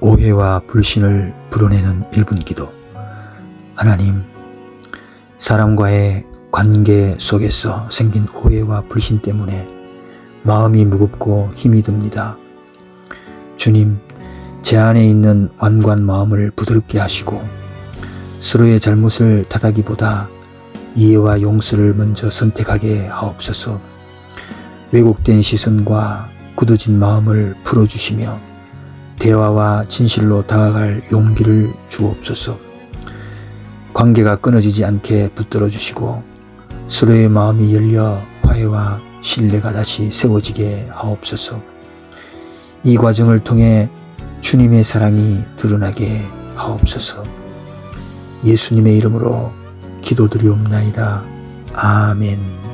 오해와 불신을 불어내는 1분 기도. 하나님, 사람과의 관계 속에서 생긴 오해와 불신 때문에 마음이 무겁고 힘이 듭니다. 주님, 제 안에 있는 완고한 마음을 부드럽게 하시고 서로의 잘못을 탓하기보다 이해와 용서를 먼저 선택하게 하옵소서. 왜곡된 시선과 굳어진 마음을 풀어주시며 대화와 진실로 다가갈 용기를 주옵소서. 관계가 끊어지지 않게 붙들어 주시고 서로의 마음이 열려 화해와 신뢰가 다시 세워지게 하옵소서. 이 과정을 통해 주님의 사랑이 드러나게 하옵소서. 예수님의 이름으로 기도드리옵나이다. 아멘.